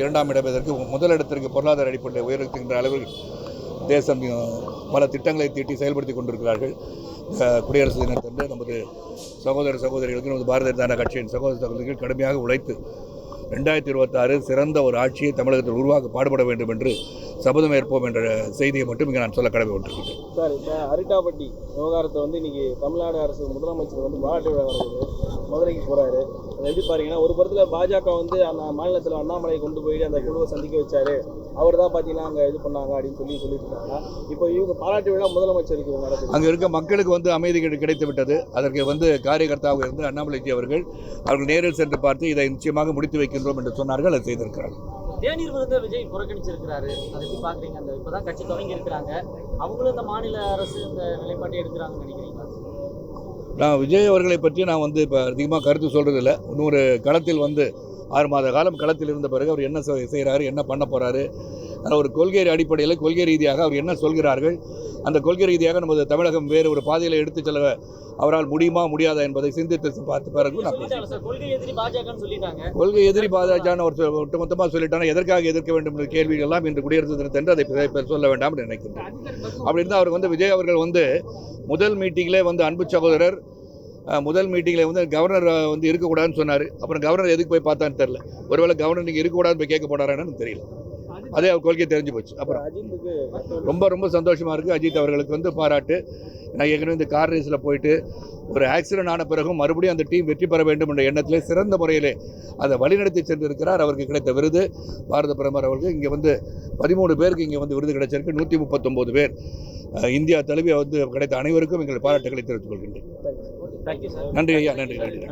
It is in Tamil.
இரண்டாம் இடம் இதற்கு முதலிடத்திற்கு பொருளாதார அடிப்படை உயர்த்துகின்ற அளவில் தேசம் பல திட்டங்களை தீட்டி செயல்படுத்தி கொண்டிருக்கிறார்கள். குடியரசு தினத்தன்று நமது சகோதர சகோதரிகளுக்கு நமது பாரதிய ஜனதா கட்சியின் சகோதர சகோதரிகள் கடுமையாக உழைத்து ரெண்டாயிரத்தி இருபத்தாறு சிறந்த ஒரு ஆட்சியை தமிழகத்தில் உருவாக்க பாடுபட வேண்டும் என்று சபதம் ஏற்போம் என்ற செய்தியை மட்டும் இங்கே நான் சொல்ல கடமைப்பட்டிருக்கிறேன் சார் இப்போ அரிட்டாப்பட்டி விவகாரத்தை வந்து இன்னைக்கு தமிழ்நாடு அரசு முதலமைச்சர் வந்து பாராட்டு விழா நடக்குது மதுரைக்கு போறாரு. அதை எப்படி பாருங்கன்னா ஒரு புறத்தில் பாஜக வந்து அந்த மாநிலத்தில் அண்ணாமலை கொண்டு போய் அந்த குழுவை சந்திக்க வச்சாரு. அவர் தான் பார்த்தீங்கன்னா அங்கே இது பண்ணாங்க அப்படின்னு சொல்லி சொல்லிட்டு இருக்காங்க இப்போ இவங்க பாராட்டு விழா முதலமைச்சருக்கு நடக்குது அங்கே இருக்க மக்களுக்கு வந்து அமைதி கிடை- கிடைத்து விட்டது. அதற்கு வந்து காரியகர்த்தாவாக இருந்து அண்ணாமலைஜி அவர்கள் அவர்கள் நேரில் சென்று பார்த்து இதை நிச்சயமாக முடித்து வைக்கின்றோம் என்று சொன்னார்கள் அதை செய்திருக்கிறார்கள் தேநீர் விருந்த விஜய் புறக்கணிச்சிருக்கிறாரு. அதை எப்படி பாக்குறீங்க? அந்த இப்பதான் கட்சி தொடங்கி இருக்கிறாங்க. அவங்களும் இந்த மாநில அரசு இந்த நிலைப்பாட்டை எடுக்கிறாங்கன்னு நினைக்கிறீங்களா? நான் விஜய் அவர்களை பற்றி நான் வந்து இப்போ அதிகமாக கருத்து சொல்கிறதில்ல இன்னொரு களத்தில் வந்து ஆறு மாத காலம் களத்தில் இருந்த பிறகு அவர் என்ன செய்கிறாரு என்ன பண்ண போகிறாரு ஒரு கொள்கை அடிப்படையில் கொள்கை ரீதியாக அவர் என்ன சொல்கிறார்கள்? அந்த கொள்கை ரீதியாக நமது தமிழகம் வேறு ஒரு பாதையில் எடுத்துச் செல்ல அவரால் முடியுமா முடியாதா என்பதை சிந்தித்து பார்த்த பிறகு நான் சொல்லிட்டாங்க கொள்கை எதிரி பாஜகன்னு சொல்லிட்டாங்க. ஒரு ஒட்டுமொத்தமாக சொல்லிட்டானா எதற்காக எதிர்க்க வேண்டும் என்ற கேள்விகள் எல்லாம் இன்று குடியரசு தினத்தன்று அதை சொல்ல வேண்டாம் என்று நினைக்கின்றேன் அப்படி இருந்தால் அவருக்கு வந்து விஜய் அவர்கள் வந்து முதல் மீட்டிங்கிலே வந்து அன்பு சகோதரர் முதல் மீட்டிங்கில் வந்து கவர்னர் வந்து இருக்கக்கூடாதுன்னு சொன்னார். அப்புறம் கவர்னர் எதுக்கு போய் பார்த்தான்னு தெரில ஒருவேளை கவர்னர் நீங்கள் இருக்கக்கூடாதுன்னு போய் கேட்க போனாரான்னு தெரியல. அதே அவர் கொள்கை தெரிஞ்சு போச்சு. அப்புறம் ரொம்ப ரொம்ப சந்தோஷமாக இருக்குது அஜித் அவர்களுக்கு வந்து பாராட்டு. நான் ஏற்கனவே இந்த கார் ரேஸில் போயிட்டு ஒரு ஆக்சிடென்ட் ஆன பிறகும் மறுபடியும் அந்த டீம் வெற்றி பெற வேண்டும் என்ற எண்ணத்திலே சிறந்த முறையிலே அதை வழிநடத்தி சென்றிருக்கிறார். அவருக்கு கிடைத்த விருது. பாரத பிரதமர் அவருக்கு இங்கே வந்து பதிமூணு பேருக்கு இங்கே வந்து விருது கிடைச்சிருக்கு. நூற்றி முப்பத்தொம்போது பேர். இந்தியா தழுவிய வந்து கிடைத்த அனைவருக்கும் எங்கள் பாராட்டுகளை தெரிவித்துக் கொள்கின்றேன். நன்றி ஐயா நன்றி நன்றி.